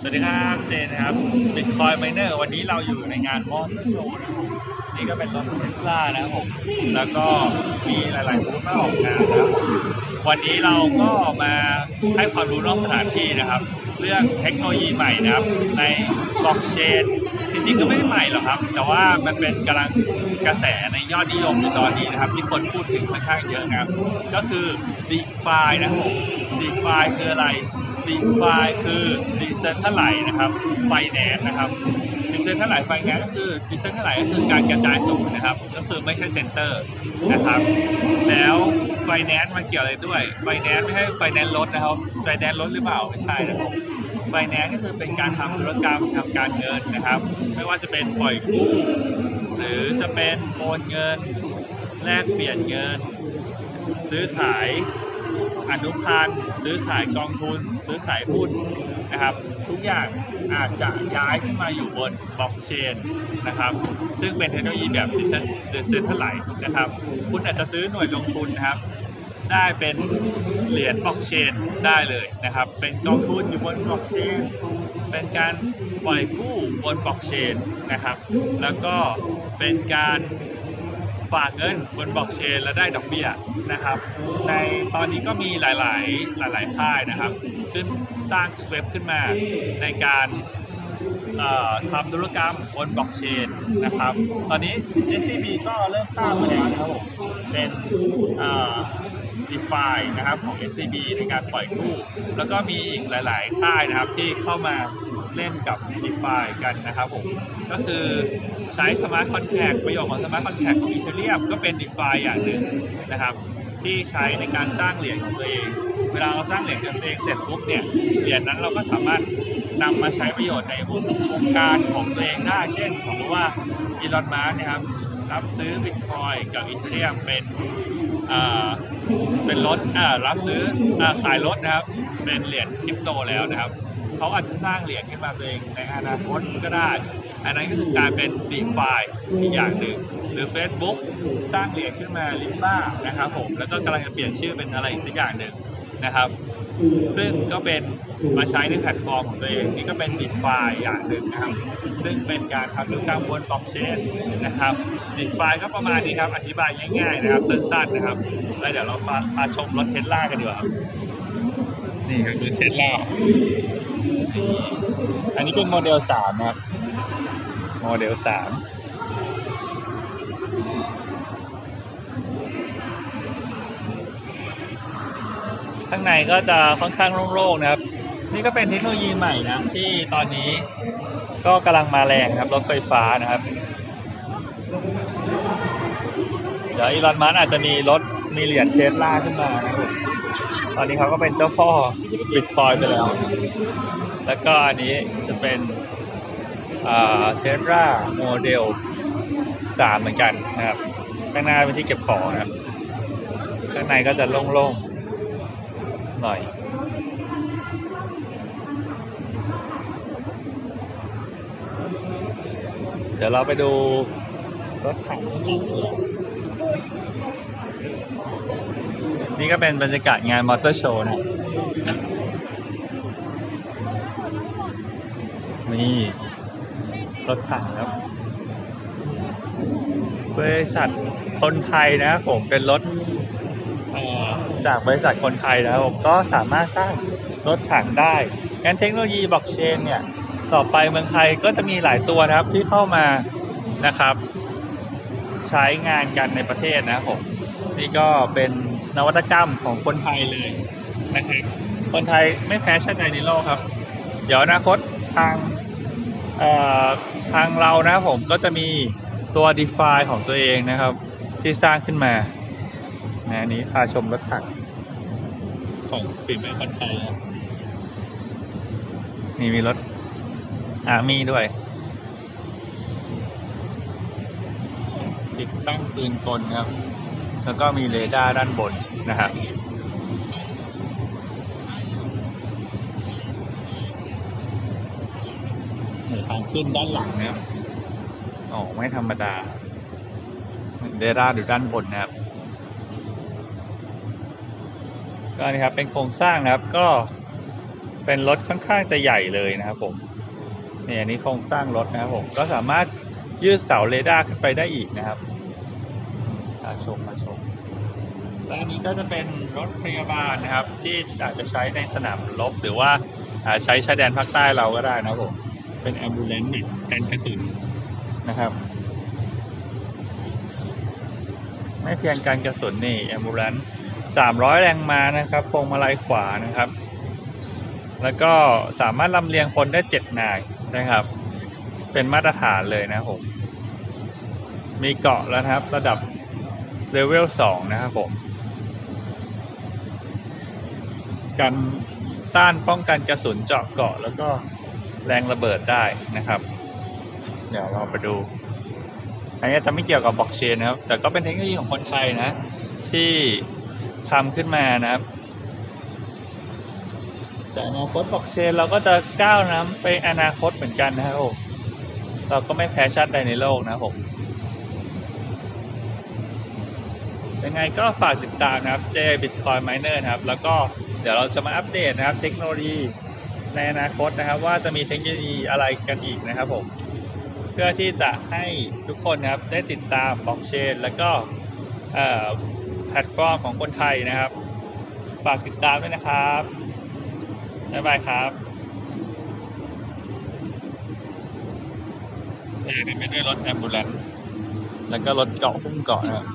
สวัสดีครับเจนะครับ Bitcoin Miner วันนี้เราอยู่ในงานมอเตอร์โชว์นะครับนี่ก็เป็นรถเทสลานะครับผมแล้วก็มีหลายๆบูธมาออกงานนะครับวันนี้เราก็มาให้ความรู้นอกสถานที่นะครับ เรื่องเทคโนโลยีใหม่นะครับ ในบล็อกเชนจริงๆก็ไม่ได้ใหม่หรอกครับ แต่ว่ามันเป็นกำลังกระแสในยอดนิยมในตอนนี้นะครับ ที่คนพูดถึงค่อนข้างเยอะนะครับ ก็คือ DeFi นะครับ DeFi คืออะไร DeFi คือ Decentralized นะครับ Finance นะครับ Decentralized Finance ก็คือ Decentralized ก็คือการกระจายศูนย์นะครับ ก็คือไม่ใช่เซ็นเตอร์นะครับ แล้ว Finance มันเกี่ยวอะไรด้วย Finance ไม่ใช่ Finance รถนะครับ Finance รถหรือเปล่าไม่ใช่นะครับ Finance ก็คือเป็นการทำธุรกรรมทางการเงินนะครับ ไม่ว่าจะเป็นปล่อยกู้ หรือจะเป็นโอนเงิน แลกเปลี่ยนเงิน ซื้อขาย อนุพันธ์ซื้อขายกองทุน ซื้อขายหุ้นนะครับ ทุกอย่างอาจจะย้ายขึ้นมาอยู่บนบล็อกเชนนะครับ ซึ่งเป็นเทคโนโลยีแบบเดเซนเทลไลนะครับ คุณอาจจะซื้อหน่วยลงทุนนะครับ ได้เป็นเหรียญบล็อกเชนได้เลยนะครับ เป็นกองทุนอยู่บนบล็อกเชนเป็นการปล่อยกู้บนบล็อกเชนนะครับ แล้วก็เป็นการ ฝากเงินบนบล็อกเชนและได้ดอกเบี้ยนะครับ ในตอนนี้ก็มีหลาย ๆ หลาย ๆ ค่ายนะครับ ขึ้นสร้างเว็บขึ้นมาในการทำธุรกรรมบนบล็อกเชนนะครับ ตอนนี้ SCB ก็เริ่มสร้างมาแล้วนะครับผมเป็นเอ่อ DeFi นะครับของ SCB ในการปล่อยกู้แล้วก็มีอีกหลาย ๆ ค่ายนะครับที่เข้ามา เล่นกับ DeFi กันนะครับผมก็คือใช้ Smart Contract ประโยชน์ของ Smart Contract ของ Ethereum ก็เป็น DeFi อย่างหนึ่งนะครับ ที่ใช้ในการสร้างเหรียญของตัวเอง เวลาเราสร้างเหรียญของตัวเองเสร็จปุ๊บเนี่ยเหรียญนั้นเราก็สามารถนำมาใช้ประโยชน์ในวงการของตัวเองได้ เช่นสมมติว่าอีลอนมัสนะครับรับซื้อบิตคอยกับอีเทเรียมเป็นเป็นรถรับซื้ออขายรถนะครับ เป็นเหรียญคริปโตแล้วนะครับ เขาอาจจะสร้างเหรียญขึ้นมาเองในอนาคตก็ได้ อันนั้นก็คือการเป็น DeFi อีกอย่างหนึ่ง หรือ Facebook สร้างเหรียญขึ้นมา Libra นะครับผมแล้วก็กำลังจะเปลี่ยนชื่อเป็นอะไรอีกสักอย่างหนึ่งนะครับ ซึ่งก็เป็นมาใช้ในแพลตฟอร์มของตัวเองนี่ก็เป็น DeFi อย่างหนึ่งนะครับ ซึ่งเป็นการทำธุรกรรบนบล็อกเชนนะครับ DeFi ก็ประมาณนี้ครับ อธิบายง่ายๆนะครับ สั้นๆนะครับ แล้วเดี๋ยวเรามามาชมรถเทสลากันดีกว่าครับ นี่ก็คือเทสลาอันนี้เป็นโมเดลสามครับ โมเดลสามข้างในก็จะค่อนข้างโล่งๆนะครับ นี่ก็เป็นเทคโนโลยีใหม่นะที่ตอนนี้ก็กำลังมาแรงครับรถไฟฟ้านะครับ เดี๋ยวอีลอนมัสอาจจะมีรถมีเหรียญเทสลาขึ้นมานะครับ ตอนนี้เขาก็เป็นเจ้าพ่อบิตคอยไปแล้ว แล้วก็อันนี้จะเป็นเทสลาโมเดลสามเหมือนกันนะครับ ข้างหน้าเป็นที่เก็บของนะครับ ข้างในก็จะโล่งๆ หน่อยเดี๋ยวเราไปดูรถถังข้างหลังเลย นี่ก็เป็นบรรยากาศงานมอเตอร์โชว์นะนี่ รถถังครับบริษัทคนไทยนะครับผมเป็นรถจากบริษัทคนไทยนะครับผมก็สามารถสร้างรถถังได้งั้นเทคโนโลยีบล็อกเชนเนี่ยต่อไปเมืองไทยก็จะมีหลายตัวนะครับที่เข้ามานะครับ ใช้งานกันในประเทศนะครับผมนี่ก็เป็น นวัตกรรมของคนไทยเลยนะครับคนไทยไม่แพ้ชาติใดในโลกครับ เดี๋ยวอนาคตทางทางเรานะครับผมก็จะมีตัว DeFi ของตัวเองนะครับ ที่สร้างขึ้นมานะอันนี้พาชมรถถังของฝีมือคนไทยนะนี่มีรถอามี่ด้วย ติดตั้งปืนกลครับ แล้วก็มีเรดาร์ด้านบนนะครับทางขึ้นด้านหลังนะครับอ๋อไม่ธรรมดาเรดาร์อยู่ด้านบนนะครับก็นี่ครับเป็นโครงสร้างนะครับก็เป็นรถค่อนข้างจะใหญ่เลยนะครับผมเนี่ยอันนี้โครงสร้างรถนะครับผมก็สามารถยืดเสาเรดาร์ขึ้นไปได้อีกนะครับาชมมาชม และอันนี้ก็จะเป็นรถพยาบาลนะครับ ที่อาจจะใช้ในสนามรบหรือว่าใช้ชายแดนภาคใต้เราก็ได้นะครับผมเป็นแอมบูเลนต์เนี่ยกันกระสุนนะครับ ไม่เพียงการกระสุนนี่แอมบูเลนต์สามร้อยแรงม้านะครับพวงมาลัยขวานะครับ แล้วก็สามารถลำเลียงคนได้เจ็ดนายนะครับ เป็นมาตรฐานเลยนะครับผมมีเกาะแล้วนะครับ ระดับ เลเวลสองนะครับผม กันต้านป้องกันกระสุนเจาะเกาะ แล้วก็แรงระเบิดได้นะครับ เดี๋ยวเราไปดู อันนี้จะไม่เกี่ยวกับบล็อกเชนนะครับ แต่ก็เป็นเทคโนโลยีของคนไทยนะ ที่ทำขึ้นมานะครับจากอนาคตบล็อกเชนเราก็จะก้าวน้ำไปอนาคตเหมือนกันนะครับผมเราก็ไม่แพ้ชาติใดในโลกนะครับผม ยังไงก็ฝากติดตามนะครับ J Bitcoin Miner นะครับ แล้วก็เดี๋ยวเราจะมาอัปเดตนะครับ เทคโนโลยีในอนาคตนะครับ ว่าจะมีเทคโนโลยีอะไรกันอีกนะครับผมเพื่อที่จะให้ทุกคนนะครับได้ติดตามบล็อกเชนแล้วก็แพลตฟอร์มของคนไทยนะครับ ฝากติดตามด้วยนะครับบ๊ายบายครับลากันไปด้วยรถแอมบูเลนแล้วก็รถเกาะพุ่งเกาะนะครับ